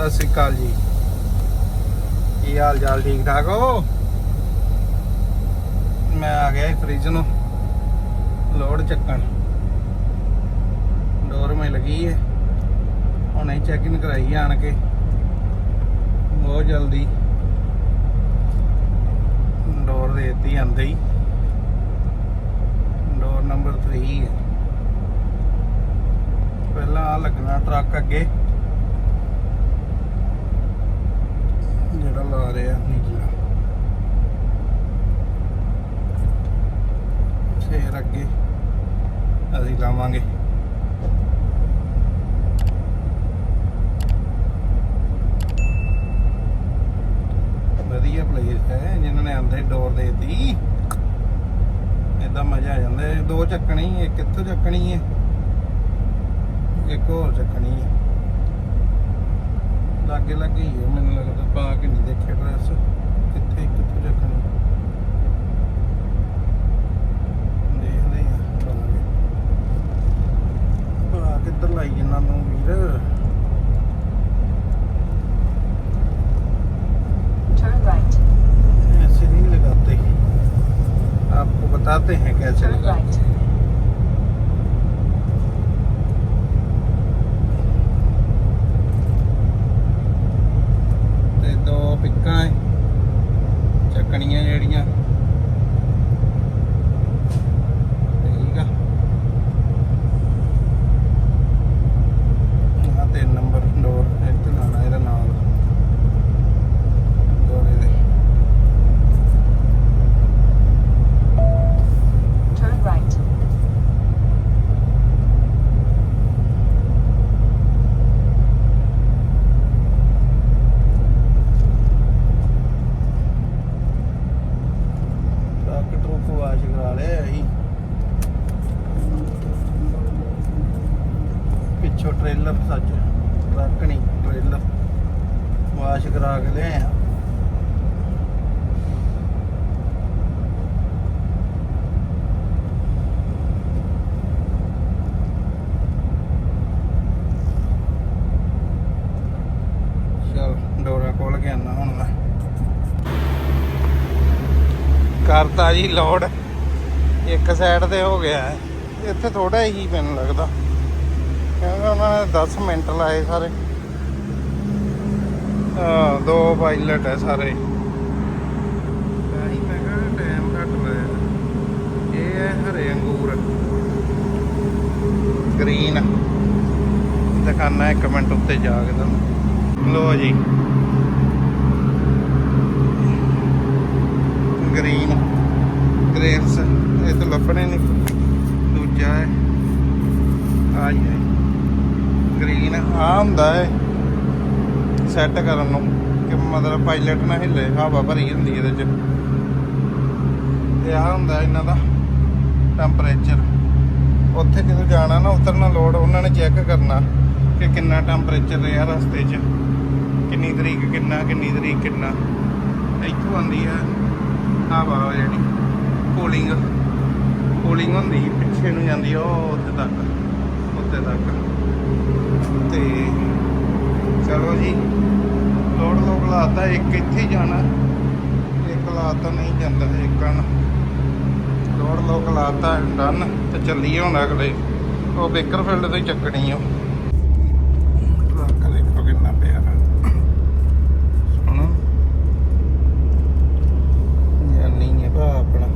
ਸਤਿ ਸ੍ਰੀ ਅਕਾਲ ਜੀ। ਕੀ ਹਾਲ ਚਾਲ, ਠੀਕ ਠਾਕ ਹੋ? ਮੈਂ ਆ ਗਿਆ ਫ੍ਰਿਜ ਨੂੰ। ਲੋਡ ਚੱਕਣ। ਡੋਰ ਮੈਂ ਲੱਗੀ ਹੈ ਹੁਣੇ ਚੈਕਿੰਗ ਕਰਾਈ ਆਣ ਕੇ। ਬਹੁਤ ਜਲਦੀ। ਡੋਰ ਦੇ ਦਿੱਤੀ ਆਂਦੇ ਹੀ। ਡੋਰ ਨੰਬਰ 3 ਹੈ ਪਹਿਲਾਂ ਲੱਗਣਾ ਟਰੱਕ ਅੱਗੇ। ਜਿਹੜਾ ਲਾ ਰਿਹਾ ਨੀਲਾ ਫੇਰ ਅੱਗੇ ਅਸੀਂ ਲਾਵਾਂਗੇ। ਵਧੀਆ ਪਲੇਸ ਹੈ, ਜਿਨ੍ਹਾਂ ਨੇ ਆਂਦੇ ਡੋਰ ਦੇਤੀ ਇਦਾਂ ਮਜ਼ਾ ਆ ਜਾਂਦਾ ਦੋ ਚੱਕਣੀ ਇੱਕ ਇੱਥੋਂ ਚੱਕਣੀ ਹੈ, ਇੱਕ ਹੋਰ ਚੱਕਣੀ ਹੈ। ਲਾਗੇ ਲੱਗੇ ਹੈ, ਮੈਨੂੰ ਲੱਗਦਾ। ਪਾ ਕੇ ਨਹੀਂ ਦੇਖਿਆ ਡਰੈਸ ਕਿੱਥੇ ਕਿੱਥੋਂ ਚੱਕਣੀ ਦੇਖਦੇ ਆ ਪਾ ਕੇ ਪਾ ਕਿੱਧਰ ਲਾਈ ਇਹਨਾਂ ਨੂੰ ਵੀਰ Turn right. ऐसे नहीं लगाते आपको बताते हैं कैसे Turn लगाते right. ਡੋਰਾ ਖੋਲ ਕੇ ਆਣਾ ਹੁਣ ਮੈਂ। ਕਰਤਾ ਜੀ ਲੋਡ। ਇੱਕ ਸਾਈਡ ਤੇ ਹੋ ਗਿਆ ਹੈ। ਇੱਥੇ ਥੋੜਾ ਹੀ ਮੈਨੂੰ ਲੱਗਦਾ। ਕਿਉਂਕਿ ਉਹਨਾਂ ਨੇ 10 ਮਿੰਟ ਲਾਏ ਸਾਰੇ। ਆ ਦੋ ਪਾਇਲਟ ਹੈ ਸਾਰੇ। ਨਹੀਂ ਮੈਂ ਕਿਹਾ ਟਾਈਮ ਘੱਟ ਲਾਇਆ। ਇਹ ਹੈ ਹਰੇ ਅੰਗੂਰ। ਗ੍ਰੀਨ ਦਿਖਾਣਾ ਇੱਕ ਮਿੰਟ ਉੱਤੇ ਜਾ ਕੇ ਤੁਹਾਨੂੰ। ਲੋ ਜੀ। ਗ੍ਰੀਨ ਗ੍ਰੇਪਸ ਇਹ ਤਾਂ ਲੱਭਣੇ ਨਹੀਂ ਦੂਜਾ ਹੈ। ਆ ਜੀ ਗ੍ਰੀਨ ਆ ਹੁੰਦਾ ਹੈ। ਸੈੱਟ ਕਰਨ ਨੂੰ। ਕਿ ਮਤਲਬ ਪਾਇਲਟ ਨਾ ਹਿੱਲੇ, ਹਵਾ ਭਰੀ ਹੁੰਦੀ ਇਹਦੇ ਚ। ਤੇ ਆ ਹੁੰਦਾ ਇਹਨਾਂ ਦਾ ਟੈਂਪਰੇਚਰ ਉੱਥੇ ਜਦੋਂ ਜਾਣਾ ਨਾ, ਉਤਰਨਾ ਲੋਡ ਉਹਨਾਂ ਨੇ ਚੈੱਕ ਕਰਨਾ ਕਿ ਕਿੰਨਾ ਟੈਂਪਰੇਚਰ ਰਿਹਾ ਰਸਤੇ 'ਚ। ਕਿੰਨੀ ਤਰੀਕ ਕਿੰਨਾ, ਕਿੰਨੀ ਤਰੀਕ ਕਿੰਨਾ। ਇੱਥੋਂ ਆਉਂਦੀ ਹੈ। ਹਵਾ ਜਿਹੜੀ ਕੂਲਿੰਗ ਕੂਲਿੰਗ ਹੁੰਦੀ ਪਿੱਛੇ ਨੂੰ ਜਾਂਦੀ ਉਹ ਉੱਥੇ ਤੱਕ ਉੱਥੇ ਤੱਕ। ਤੇ ਚਲੋ ਜੀ, ਲੋੜ ਲੋਕ ਲਾਤਾ ਇੱਕ ਇੱਥੇ ਜਾਣਾ, ਇੱਕ ਲਾਤਾ ਨਹੀਂ ਜਾਂਦਾ ਇੱਕ ਲੋੜ ਲੋਡ ਲੋਕ ਲਾਤਾ ਡਨ ਤੇ ਚੱਲੀਏ ਹੁਣ ਅਗਲੇ। ਉਹ ਬੇਕਰਫੀਲਡ ਤੋਂ ਹੀ ਚੱਕਣੀ ਆ। ਟਰੱਕ ਕਿੰਨਾ ਪਿਆਰਾ ਸੋਹਣਾ ਜਾਨੀ ਹੈ ਭਾ ਆਪਣਾ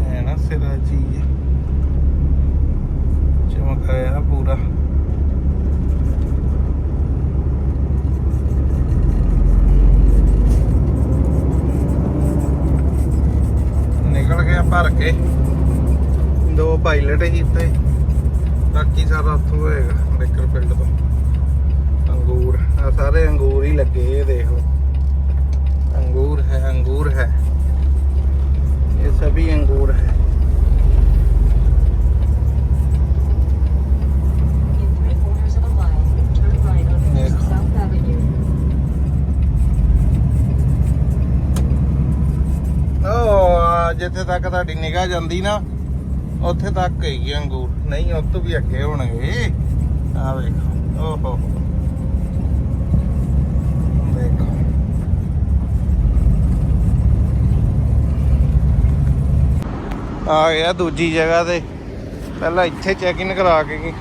ਹੈ ਨਾ ਸਿਰਾ ਚੀਜ਼ ਚਮਕ ਆਇਆ ਪੂਰਾ ਨਿਕਲ ਗਿਆ ਭਰ ਕੇ ਦੋ ਪਾਇਲਟ ਹੀ ਤੇ ਬਾਕੀ ਸਾਰਾ ਉੱਥੋਂ ਹੋਏਗਾ ਬੇਕਰ ਪਿੰਡ ਤੋਂ। ਅੰਗੂਰ ਆ ਸਾਰੇ ਅੰਗੂਰ ਹੀ ਲੱਗੇ ਇਹ ਦੇਖ ਲਓ। ਅੰਗੂਰ ਹੈ ਅੰਗੂਰ ਹੈ। ਇਹ ਸਭੀ ਅੰਗੂਰ ਹੈ। ਉਹ ਜਿੱਥੇ ਤੱਕ ਤੁਹਾਡੀ ਨਿਗਾਹ ਜਾਂਦੀ ਨਾ, ਉੱਥੇ ਤੱਕ ਹੀ ਅੰਗੂਰ। ਨਹੀਂ, ਉਹ ਤੋਂ ਵੀ ਅੱਗੇ ਹੋਣਗੇ ਆ ਵੇਖੋ। ਓਹੋ। ਦੇਖੋ ਆ ਗਿਆ ਦੂਜੀ ਜਗ੍ਹਾ ਤੇ। ਪਹਿਲਾਂ ਇੱਥੇ ਚੈੱਕ ਇਨ ਕਰਾ ਕੇ ਗਏ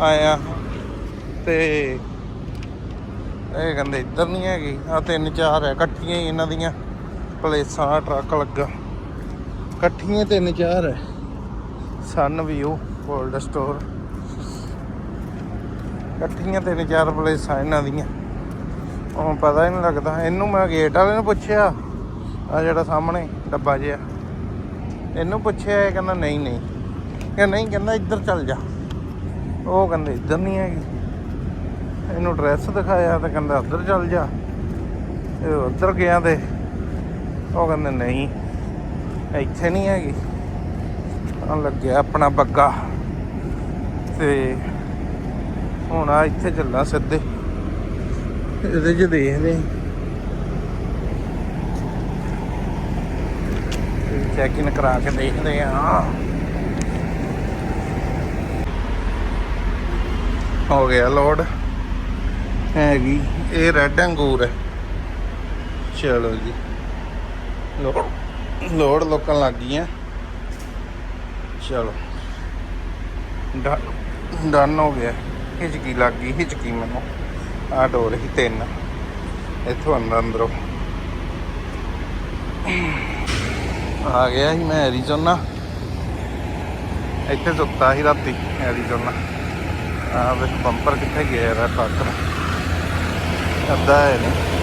ਆਇਆ। ਤੇ ਇਹ ਕਹਿੰਦੇ ਇੱਧਰ ਨਹੀਂ ਹੈਗੀ। ਆ ਤਿੰਨ ਚਾਰ ਹੈ ਇਕੱਠੀਆਂ ਹੀ ਇਹਨਾਂ ਦੀਆਂ। ਪਲੇਸਾਂ ਟਰੱਕ ਲੱਗਾ। ਇਕੱਠੀਆਂ ਤਿੰਨ ਚਾਰ ਹੈ ਸਨ ਵੀਓ ਗੋਲਡ ਸਟੋਰ ਇਕੱਠੀਆਂ ਤਿੰਨ ਚਾਰ ਪਲੇਸਾਂ ਇਹਨਾਂ ਦੀਆਂ। ਉਹ ਪਤਾ ਹੀ ਨਹੀਂ ਲੱਗਦਾ। ਇਹਨੂੰ ਮੈਂ ਗੇਟ ਵਾਲੇ ਨੂੰ ਪੁੱਛਿਆ ਆ ਜਿਹੜਾ ਸਾਹਮਣੇ ਡੱਬਾ ਜਿਹਾ। ਇਹਨੂੰ ਪੁੱਛਿਆ, ਇਹ ਕਹਿੰਦਾ, ਨਹੀਂ ਨਹੀਂ। ਇਹ ਨਹੀਂ, ਕਹਿੰਦਾ, ਇੱਧਰ ਚੱਲ ਜਾ। ਉਹ ਕਹਿੰਦੇ, ਇੱਧਰ ਨਹੀਂ ਹੈਗੀ। ਇਹਨੂੰ ਐਡਰੈਸ ਦਿਖਾਇਆ ਤਾਂ ਕਹਿੰਦਾ, ਉੱਧਰ ਚੱਲ ਜਾ। ਇਹ ਉੱਧਰ ਗਿਆ ਤੇ ਉਹ ਕਹਿੰਦੇ, ਨਹੀਂ। ਇੱਥੇ ਨਹੀਂ ਹੈਗੀ। ਆ ਲੱਗਿਆ ਆਪਣਾ ਬੱਗਾ। ਤੇ ਹੁਣ ਆ ਇੱਥੇ ਚੱਲਾਂ ਸਿੱਧੇ। ਇਹਦੇ 'ਚ ਦੇਖਦੇ ਚੈੱਕ ਇਨ ਕਰਾ ਕੇ ਦੇਖਦੇ ਆ ਹੋ ਗਿਆ ਲੋਡ। ਹੈਗੀ, ਇਹ ਰੈੱਡ ਅੰਗੂਰ ਹੈ। ਚਲੋ ਜੀ। ਲੋਡ ਲੋੜ ਲੋਕਾਂ ਲੱਗ ਗਈ ਹੈ ਚਲੋ ਡਨ ਹੋ ਗਿਆ। ਹਿਚਕੀ ਲੱਗ ਗਈ, ਹਿਚਕੀ ਮੈਨੂੰ। ਆ ਡੋਰ ਹੀ ਤਿੰਨ। ਇੱਥੋਂ ਅੰਦਰ ਅੰਦਰੋਂ। ਆ ਗਿਆ ਸੀ ਮੈਂ ਐਰੀਜ਼ੋਨਾ। ਇੱਥੇ ਸੁੱਤਾ ਸੀ ਰਾਤੀ ਐਰੀਜ਼ੋਨਾ। ਆ ਵੇ ਬੰਪਰ ਕਿੱਥੇ ਗਿਆ ਰਾ ਟਰੱਕ ਅੱਧਾ ਹੈ ਨਹੀਂ।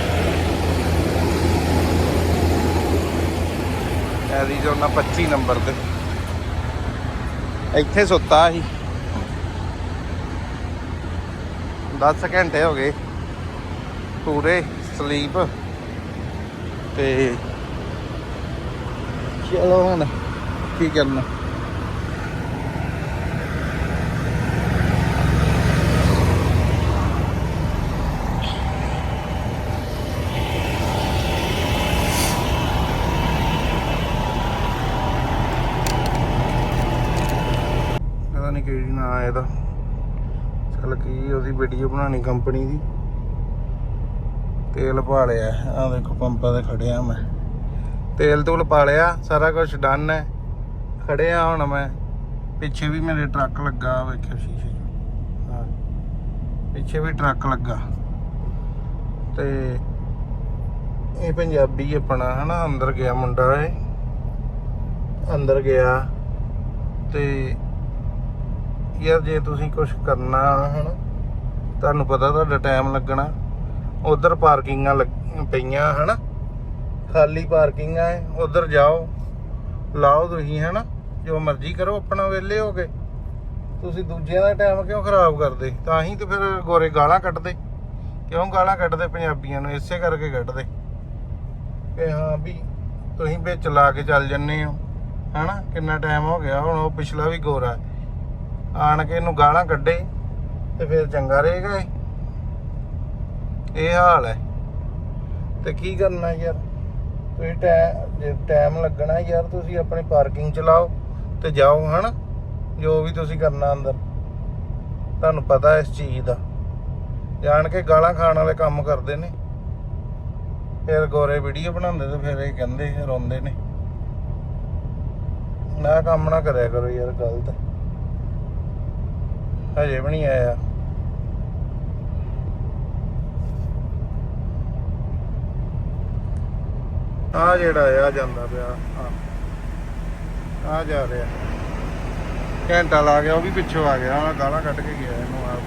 ਐਰੀਜ਼ੋਨਾ 25 ਨੰਬਰ ਤੇ। ਇੱਥੇ ਸੁੱਤਾ ਸੀ। 10 ਘੰਟੇ ਹੋ ਗਏ। ਪੂਰੇ ਸਲੀਪ ਤੇ ਚਲੋ ਹੁਣ ਕੀ ਕਰਨਾ ਪਤਾ ਨਹੀਂ ਕਿਹੜੀ ਨਾਂ ਆ ਇਹਦਾ ਚੱਲ ਕੀ ਉਹਦੀ ਵੀਡੀਓ ਬਣਾਣੀ ਕੰਪਨੀ ਦੀ। ਤੇਲ ਪਾ ਲਿਆ। ਆ ਦੇਖੋ ਪੰਪਾਂ ਤੇ ਖੜਿਆ ਮੈਂ। ਤੇਲ ਤੂਲ ਪਾ ਲਿਆ, ਸਾਰਾ ਕੁਝ ਡਨ ਹੈ। ਖੜਿਆ ਹੁਣ ਮੈਂ। ਪਿੱਛੇ ਵੀ ਮੇਰੇ ਟਰੱਕ ਲੱਗਾ ਵੇਖਿਓ ਸ਼ੀਸ਼ੇ 'ਚ। ਹਾਂ ਪਿੱਛੇ ਵੀ ਟਰੱਕ ਲੱਗਾ। ਤੇ ਇਹ ਪੰਜਾਬੀ ਆਪਣਾ ਹਨਾ, ਅੰਦਰ ਗਿਆ ਮੁੰਡਾ ਏ ਅੰਦਰ ਗਿਆ। ਤੇ ਯਾਰ ਜੇ ਤੁਸੀਂ ਕੁਝ ਕਰਨਾ ਹਨਾ ਤੁਹਾਨੂੰ ਪਤਾ ਤੁਹਾਡਾ ਟਾਈਮ ਲੱਗਣਾ। ਉਧਰ ਪਾਰਕਿੰਗਾਂ ਲੱਗ- ਪਈਆਂ, ਹਨਾ? ਖਾਲੀ ਪਾਰਕਿੰਗਾਂ ਹੈ ਉਧਰ ਜਾਓ। ਲਾਓ ਤੁਸੀਂ, ਹਨਾ? ਜੋ ਮਰਜ਼ੀ ਕਰੋ, ਆਪਣਾ ਵਿਹਲੇ ਹੋ ਕੇ। ਤੁਸੀਂ ਦੂਜਿਆਂ ਦਾ ਟਾਈਮ ਕਿਉਂ ਖਰਾਬ ਕਰਦੇ? ਤਾਂ ਹੀ ਤੇ ਫਿਰ ਗੋਰੇ ਗਾਲਾਂ ਕੱਢਦੇ। ਕਿਉਂ ਗਾਲਾਂ ਕੱਢਦੇ ਪੰਜਾਬੀਆਂ ਨੂੰ? ਇਸੇ ਕਰਕੇ ਕੱਢਦੇ। ਕਿ ਹਾਂ ਵੀ ਤੁਸੀਂ ਵਿੱਚ ਲਾ ਕੇ ਚੱਲ ਜੰਨੇ ਹੋ, ਹਨਾ? ਕਿੰਨਾ ਟਾਈਮ ਹੋ ਗਿਆ, ਹੁਣ ਉਹ ਪਿਛਲਾ ਵੀ ਗੋਰਾ। ਆਣ ਕੇ ਇਹਨੂੰ ਗਾਲਾਂ ਕੱਢੇ। ਤੇ ਫਿਰ ਚੰਗਾ ਰਹੇਗਾ ਇਹ। ਹਾਲ ਹੈ। ਤੇ ਕੀ ਕਰਨਾ ਯਾਰ? ਤੁਸੀਂ ਟਾਈਮ ਜੇ ਟਾਈਮ ਲੱਗਣਾ ਯਾਰ, ਤੁਸੀਂ ਆਪਣੀ ਪਾਰਕਿੰਗ ਚਲਾਓ ਤੇ ਜਾਓ, ਹਨਾ? ਜੋ ਵੀ ਤੁਸੀਂ ਕਰਨਾ ਅੰਦਰ। ਤੁਹਾਨੂੰ ਪਤਾ ਇਸ ਚੀਜ਼ ਦਾ। ਜਾਣ ਕੇ ਗਾਲਾਂ ਖਾਣ ਵਾਲੇ ਕੰਮ ਕਰਦੇ ਨੇ। ਫਿਰ ਗੋਰੇ ਵੀਡੀਓ ਬਣਾਉਂਦੇ ਤੇ ਫਿਰ ਇਹ ਕਹਿੰਦੇ, ਰੋਂਦੇ ਨੇ। ਨਾ ਕੰਮ ਨਾ ਕਰਿਆ ਕਰੋ ਯਾਰ, ਗਲਤ ਹਜੇ ਵੀ ਨਹੀਂ ਆਇਆ। ਆ ਜਿਹੜਾ ਆ ਜਾਂਦਾ ਪਿਆ। ਆ ਜਾ ਰਿਹਾ। ਘੰਟਾ ਲਾ ਗਿਆ, ਉਹ ਵੀ ਪਿੱਛੋਂ ਆ ਗਿਆ। ਆ ਗਾਲਾਂ ਕੱਢ ਕੇ ਗਿਆ ਇਹਨੂੰ ਆ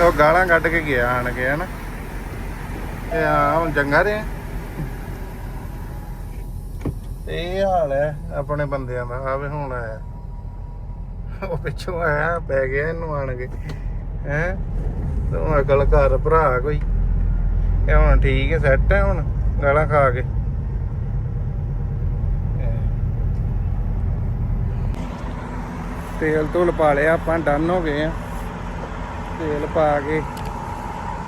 ਉਹ ਗਾਲਾਂ ਕੱਢ ਕੇ ਗਿਆ ਆਣ ਕੇ, ਹਨਾ। ਇਹ ਆ ਹੁਣ ਚੰਗਾ ਰਿਹਾ ਤੇ ਇਹ ਹਾਲ ਹੈ, ਆਪਣੇ ਬੰਦਿਆਂ ਦਾ ਆਵੇ ਹੁਣ ਆਇਆ। ਉਹ ਪਿੱਛੋਂ ਆਇਆ, ਪੈ ਗਿਆ ਇਹਨੂੰ ਆਣ ਕੇ, ਹੈ? ਤੂੰ ਅਕਲ ਘਰ ਭਰਾ ਕੋਈ। ਇਹ ਹੁਣ ਠੀਕ ਹੈ ਸੈੱਟ ਹੈ ਹੁਣ, ਗਾਲਾਂ ਖਾ ਕੇ। ਤੇਲ ਤੂਲ ਪਾ ਲਿਆ, ਆਪਾਂ ਡਨ ਹੋ ਗਏ ਆ। ਤੇਲ ਪਾ ਕੇ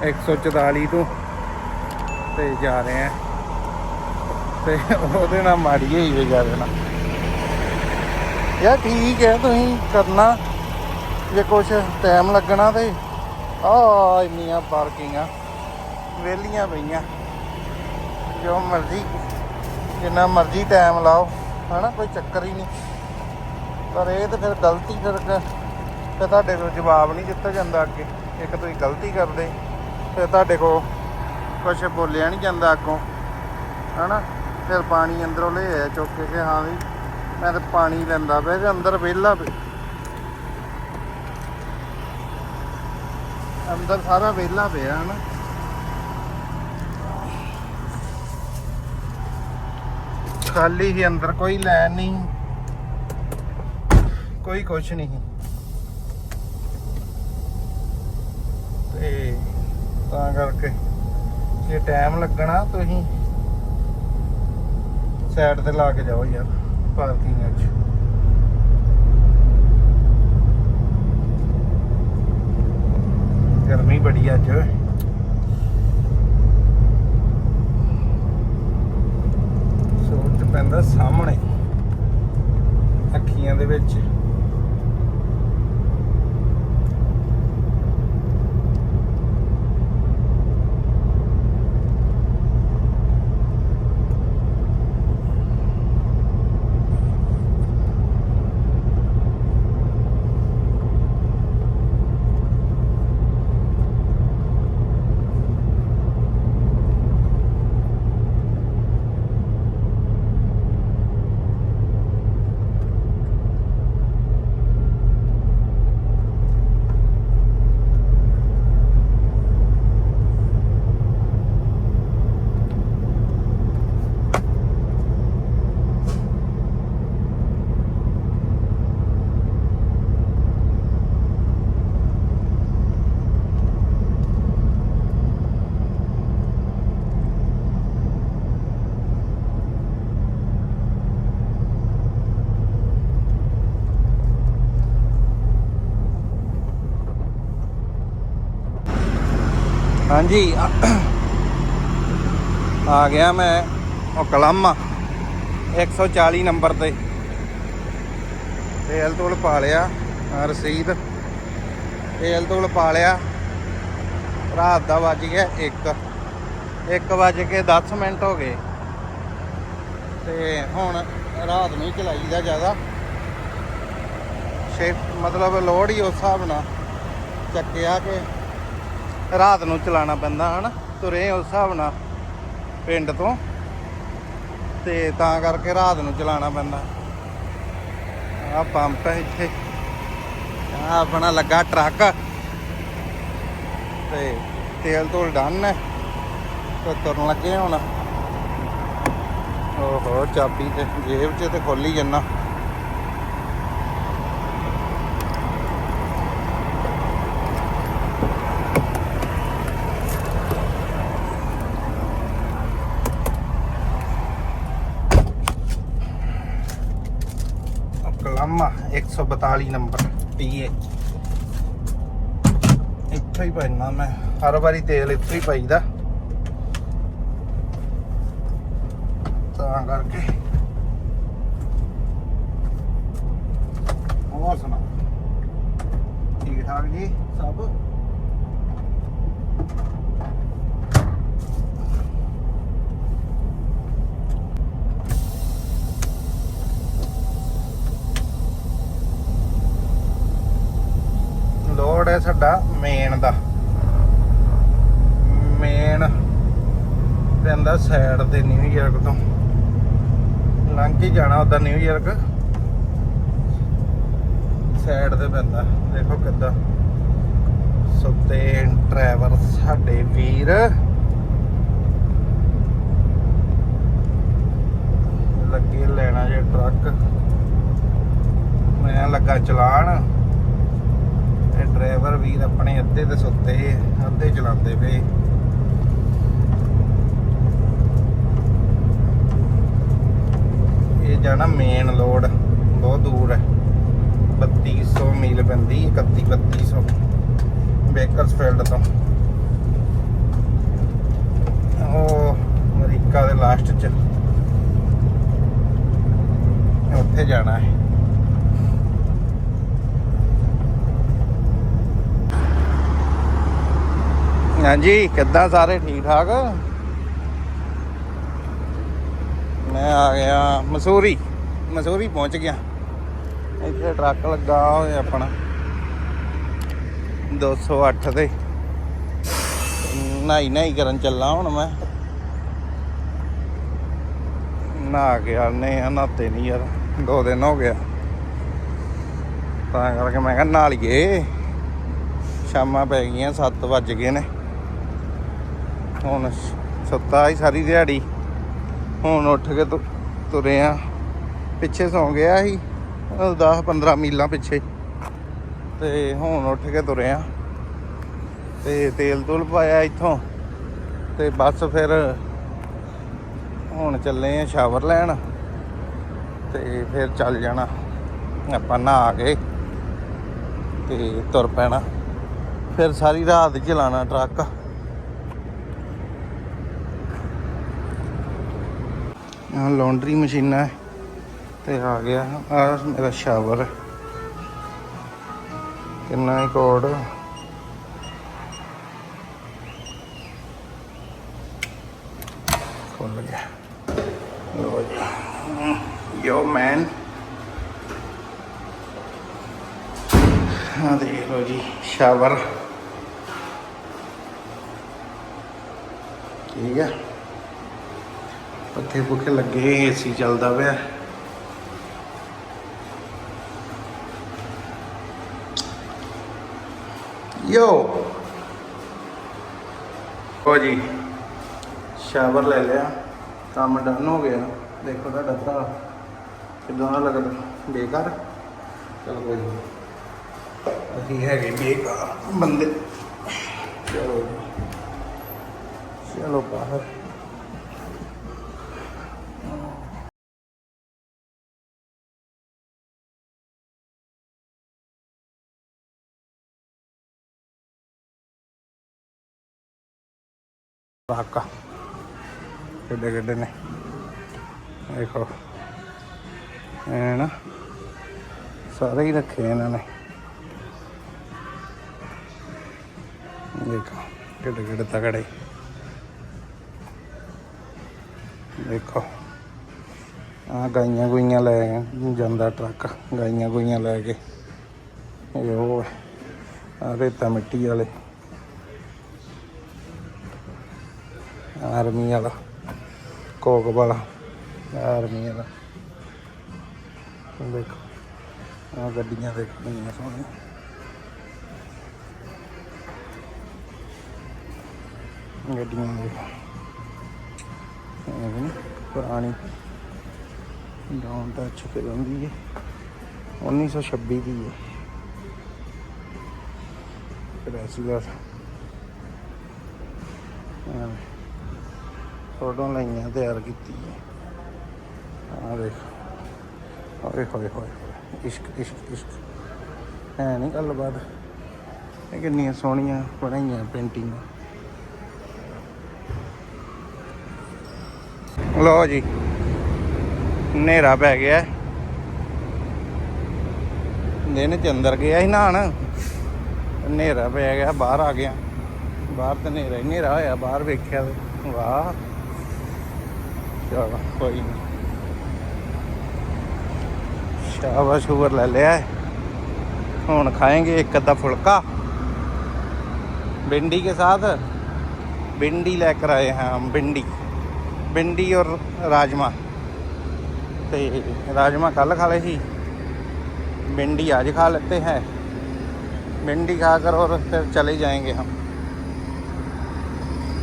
144 ਤੋਂ, ਤੇ ਜਾ ਰਹੇ ਆ। ਤੇ ਉਹਦੇ ਨਾਲ ਮਾੜੀ ਹੋਈ ਵੀ ਜਾ ਨਾ। ਯਾਰ ਠੀਕ ਹੈ, ਤੁਸੀਂ ਕਰਨਾ। ਜੇ ਕੁਛ ਟਾਈਮ ਲੱਗਣਾ ਤੇ ਆ ਇੰਨੀਆਂ ਪਾਰਕਿੰਗਾਂ, ਵਿਹਲੀਆਂ ਪਈਆਂ। ਜੋ ਮਰਜ਼ੀ, ਜਿੰਨਾ ਮਰਜ਼ੀ ਟਾਈਮ ਲਾਓ, ਹਨਾ, ਕੋਈ ਚੱਕਰ ਹੀ ਨਹੀਂ। ਪਰ ਇਹ ਤਾਂ ਫਿਰ ਗਲਤੀ ਫਿਰ ਕ- ਫਿਰ ਤੁਹਾਡੇ ਕੋਲ ਜਵਾਬ ਨਹੀਂ ਦਿੱਤਾ ਜਾਂਦਾ ਅੱਗੇ। ਇੱਕ ਤੁਸੀਂ ਗਲਤੀ ਕਰਦੇ, ਫਿਰ ਤੁਹਾਡੇ ਕੋਲ ਕੁਛ ਬੋਲਿਆ ਨਹੀਂ ਜਾਂਦਾ ਅੱਗੋਂ, ਹਨਾ। ਫਿਰ ਪਾਣੀ ਅੰਦਰੋਂ ਲੈ ਆਇਆ ਚੁੱਕ ਕੇ ਕਿ ਹਾਂ ਵੀ ਮੈਂ ਤਾਂ ਪਾਣੀ ਲੈਂਦਾ ਪਿਆ ਤੇ ਅੰਦਰ ਵਿਹਲਾ ਪਿਆ। ਅੰਦਰ ਸਾਰਾ ਵਿਹਲਾ ਪਿਆ ਹਨਾ। ਖਾਲੀ ਹੀ ਅੰਦਰ ਕੋਈ ਲੈਣ ਨਹੀਂ। ਕੋਈ ਕੁਛ ਨਹੀਂ। ਤੇ ਤਾਂ ਕਰਕੇ ਜੇ ਟਾਈਮ ਲੱਗਣਾ ਤੁਸੀਂ ਸਾਈਡ ਤੇ ਲਾ ਕੇ ਜਾਓ ਯਾਰ ਪਾਰਕਿੰਗ ਵਿੱਚ। ਗਰਮੀ ਬੜੀ ਅੱਜ। ਸੂਰਜ ਪੈਂਦਾ ਸਾਹਮਣੇ, ਅੱਖੀਆਂ ਦੇ ਵਿੱਚ। ਹਾਂਜੀ। ਆ ਗਿਆ ਮੈਂ, ਉਹ ਕਲਮ 140 ਨੰਬਰ ਤੇ। ਤੇਲ ਤੋਲ ਪਾ ਲਿਆ ਰਸੀਦ। ਤੇਲ ਤੋਲ ਪਾ ਲਿਆ। ਰਾਤ ਦਾ ਵੱਜ ਗਿਆ 1 1 ਵੱਜ ਕੇ 10 ਮਿੰਟ ਹੋ ਗਏ। ਤੇ ਹੁਣ ਰਾਤ ਨੂੰ ਚਲਾਈਦਾ ਜ਼ਿਆਦਾ। ਸ਼ਿਫਟ ਮਤਲਬ ਲੋਡ ਹੀ ਉਸ ਹਿਸਾਬ ਨਾਲ ਚੱਕਿਆ ਕਿ ਰਾਤ ਨੂੰ ਚਲਾਉਣਾ ਪੈਂਦਾ, ਹਨ? ਤੁਰੇ ਉਸ ਹਿਸਾਬ ਨਾਲ ਪਿੰਡ ਤੋਂ। ਤੇ ਤਾਂ ਕਰਕੇ ਰਾਤ ਨੂੰ ਚਲਾਉਣਾ ਪੈਂਦਾ। ਆ ਪੰਪ ਹੈ ਇੱਥੇ। ਆ ਆਪਣਾ ਲੱਗਾ ਟਰੱਕ। ਤੇ ਤੇਲ ਤੋਲ ਡਨ ਹੈ। ਤੇ ਤੁਰਨ ਲੱਗੇ ਹੁਣ। ਓਹੋ, ਚਾਬੀ ਤੇ ਜੇਬ 'ਚ ਤੇ ਖੋਲੀ ਜੰਨਾ ਕਲਾਮਾ 142 ਨੰਬਰ ਪੀਏ। ਇੱਥੇ ਹੀ ਪੈਣਾ ਮੈਂ ਹਰ ਵਾਰੀ ਤੇਲ ਇੱਥੇ ਹੀ ਪਾਈਦਾ ਤਾਂ ਕਰਕੇ ਹੋਰ ਸੁਣਾ ਠੀਕ ਠਾਕ ਜੀ ਸਭ ਲੋਡ ਹੈ ਸਾਡਾ ਮੇਨ ਦਾ। ਮੇਨ ਪੈਂਦਾ ਸਾਈਡ ਤੇ ਨਿਊਯਾਰਕ ਤੋਂ। ਲੰਘ ਕੇ ਜਾਣਾ ਉਹਦਾ ਨਿਊਯਾਰਕ ਸਾਈਡ ਤੇ ਪੈਂਦਾ। ਦੇਖੋ ਕਿੱਦਾਂ। ਸੁੱਤੇ ਡਰਾਈਵਰ ਸਾਡੇ ਵੀਰ। ਲੱਗੇ ਲੈਣਾ ਜੇ ਟਰੱਕ ਮੈਂ ਲੱਗਾ ਚਲਾਣ। ਡਰਾਈਵਰ ਵੀਰ ਆਪਣੇ ਅੱਧੇ ਤੇ ਸੁੱਤੇ, ਅੱਧੇ ਚਲਾਉਂਦੇ ਪਏ। ਇਹ ਜਾਣਾ ਮੇਨ ਲੋਡ ਬਹੁਤ ਦੂਰ ਹੈ। 3200 ਮੀਲ ਪੈਂਦੀ 31 3200 ਬੇਕਰਸਫੀਲਡ ਤੋਂ। ਉਹ ਅਮਰੀਕਾ ਦੇ ਲਾਸਟ ਚ। ਉੱਥੇ ਜਾਣਾ ਹੈ। ਹਾਂਜੀ, ਕਿੱਦਾਂ ਸਾਰੇ ਠੀਕ ਠਾਕ? ਮੈਂ ਆ ਗਿਆ, ਮਸੂਰੀ ਮਸੂਰੀ ਪਹੁੰਚ ਗਿਆ। ਇੱਥੇ ਟਰੱਕ ਲੱਗਾ ਹੋਇਆ ਆਪਣਾ 208 ਤੇ। ਨਹਾਈ ਨਹਾਈ ਕਰਨ ਚੱਲਾ ਹੁਣ ਮੈਂ। ਨਹਾ ਕੇ ਆਨੇ ਆ, ਨਹਾਤੇ ਨਹੀਂ ਯਾਰ, ਦੋ ਦਿਨ ਹੋ ਗਿਆ। ਤਾਂ ਕਰਕੇ ਮੈਂ ਕਿਹਾ ਨਹਾ ਸ਼ਾਮਾਂ ਪੈ ਗਈਆਂ 7 ਵੱਜ ਗਏ ਨੇ। ਹੁਣ ਸੁੱਤਾ ਹੀ ਸਾਰੀ ਦਿਹਾੜੀ। ਹੁਣ ਉੱਠ ਕੇ ਤੁ- ਤੁਰੇ ਆ ਪਿੱਛੇ ਸੌਂ ਗਿਆ ਸੀ 10 15 ਮੀਲਾਂ ਪਿੱਛੇ। ਤੇ ਹੁਣ ਉੱਠ ਕੇ ਤੁਰੇ ਆ ਤੇ ਤੇਲ ਤੁਲ ਪਾਇਆ ਇੱਥੋਂ। ਤੇ ਬਸ ਫਿਰ ਹੁਣ ਚੱਲੇ ਆ ਸ਼ਾਵਰ ਲੈਣ। ਤੇ ਫਿਰ ਚੱਲ ਜਾਣਾ। ਆਪਾਂ ਨਹਾ ਕੇ ਤੇ ਤੁਰ ਪੈਣਾ। ਫਿਰ ਸਾਰੀ ਰਾਤ ਚਲਾਣਾ ਟਰੱਕ। ਆ ਲਾਂਡਰੀ ਮਸ਼ੀਨਾਂ ਹੈ। ਤੇ ਆ ਗਿਆ, ਆ ਮੇਰਾ ਸ਼ਾਵਰ ਕਿੰਨਾ ਹੀ ਕੋਡ। ਖੁੱਲ ਗਿਆ। ਲੋ ਜੀ। ਯੋ ਮੈਨ ਆ ਦੇਖ ਲੋ ਜੀ ਸ਼ਾਵਰ ਠੀਕ ਹੈ। ਪੱਖੇ ਪੁੱਖੇ ਲੱਗੇ ਏਸੀ ਚੱਲਦਾ ਪਿਆ। ਯੋ। ਹੋ ਜੀ, ਸ਼ਾਵਰ ਲੈ ਲਿਆ, ਕੰਮ ਡਨ ਹੋ ਗਿਆ। ਦੇਖੋ ਤੁਹਾਡਾ ਭਰਾ, ਕਿਦਾਂ ਦਾ ਲੱਗਦਾ? ਬੇਕਾਰ? ਚਲੋ ਕੋਈ ਅਸੀਂ ਹੈਗੇ ਬੇਕਾਰ, ਬੰਦੇ। ਚਲੋ ਚਲੋ ਬਾਹਰ। ਵਾਕਾ ਕਿੱਡੇ ਕਿੱਡੇ ਨੇ ਦੇਖੋ ਇਹ ਨਾ ਸਾਰੇ ਹੀ ਰੱਖੇ ਇਹਨਾਂ ਨੇ ਦੇਖੋ ਕਿੱਡੇ ਕਿੱਡੇ ਤਗੜੇ ਦੇਖੋ ਆ ਗਾਈਆਂ ਗੁਈਆਂ ਲੈ ਜਾਂਦਾ ਟਰੱਕ ਗਾਈਆਂ ਗੁਈਆਂ ਲੈ ਕੇ ਇਹ ਉਹ ਰੇਤਾ ਮਿੱਟੀ ਵਾਲੇ ਆਰਮੀ ਵਾਲਾ, ਕੋਕ ਵਾਲਾ ਆਰਮੀ ਵਾਲਾ। ਦੇਖੋ ਆ ਗੱਡੀਆਂ ਦੇਖ ਕਿੰਨੀਆਂ ਸੋਹਣੀਆਂ। ਗੱਡੀਆਂ ਦੇਖੋ। ਇਹ ਵੀ ਪੁਰਾਣੀ। ਡਾਊਨ ਟੱਚ ਕੇ ਹੁੰਦੀ ਹੈ 1926 ਦੀ ਹੈ ਕ੍ਰੈਸਲਰ ਫੋਟੋ ਲਈਆਂ ਤਿਆਰ ਕੀਤੀ ਆ ਦੇਖ। ਓਏ ਹੋਏ ਹੋਏ ਇਸ਼ਕ ਇਸ਼ਕ ਇਸ਼ਕ। ਹੈ ਨਹੀਂ ਗੱਲਬਾਤ। ਇਹ ਕਿੰਨੀਆਂ ਸੋਹਣੀਆਂ ਬਣਾਈਆਂ ਪੇਂਟਿੰਗ। ਲਓ ਜੀ। ਹਨੇਰਾ ਪੈ ਗਿਆ। ਦਿਨ ਚ ਅੰਦਰ ਗਿਆ ਸੀ ਨਹਾਣ ਹਨੇਰਾ ਪੈ ਗਿਆ, ਬਾਹਰ ਆ ਗਿਆ। ਬਾਹਰ ਤਾਂ ਹਨੇਰਾ ਹੀ ਹਨੇਰਾ ਹੋਇਆ, ਬਾਹਰ ਵੇਖਿਆ ਤੇ। ਵਾਹ। चलो, कोई नहीं। शाबाश शुगर ले लिया है। हूँ खाएँगे एक अद्धा फुलका। भिंडी के साथ भिंडी लेकर आए हैं हम, भिंडी। भिंडी और राजमा। तो राजमा कल खा ली भिंडी आज खा लेते हैं। भिंडी खाकर और फिर चले जाएँगे हम।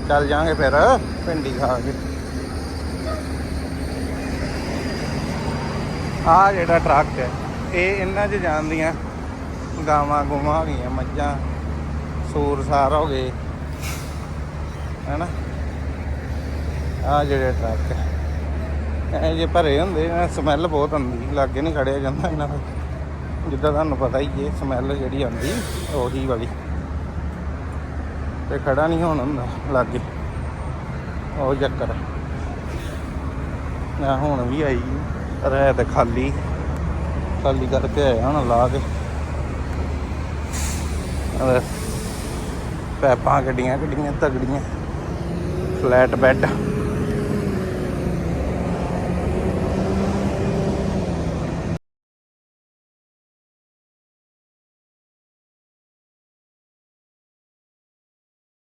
चल जाएँगे फिर, भिंडी खा के। ਆ ਜਿਹੜਾ ਟਰੱਕ ਹੈ, ਇਹ ਇਹਨਾਂ 'ਚ ਜਾਂਦੀਆਂ ਗਾਵਾਂ ਗੁਮਾਂ ਹੋ ਗਈਆਂ ਮੱਝਾਂ, ਸੂਰ ਸਾਰ ਹੋ ਗਏ। ਹੈਨਾ? ਆ ਜਿਹੜੇ ਟਰੱਕ ਹੈ, ਇਹ ਜੇ ਭਰੇ ਹੁੰਦੇ ਨਾ ਸਮੈਲ ਬਹੁਤ ਆਉਂਦੀ, ਲਾਗੇ ਨਹੀਂ ਖੜਿਆ ਜਾਂਦਾ ਇਹਨਾਂ ਦਾ। ਜਿੱਦਾਂ ਤੁਹਾਨੂੰ ਪਤਾ ਹੀ ਹੈ, ਸਮੈਲ ਜਿਹੜੀ ਆਉਂਦੀ, ਉਹੀ ਵਾਲੀ। ਤੇ ਖੜਾ ਨਹੀਂ ਹੋਣ ਹੁੰਦਾ ਲਾਗੇ, ਉਹ ਚੱਕਰ। ਮੈਂ ਹੁਣ ਵੀ ਆਈ। ਰਹਿ ਤੇ ਖਾਲੀ। ਖਾਲੀ ਕਰਕੇ ਆਇਆ ਹੁਣ ਲਾ ਕੇ। ਪੈਪਾਂ ਗੱਡੀਆਂ ਗੱਡੀਆਂ ਤਗੜੀਆਂ। Flat bed.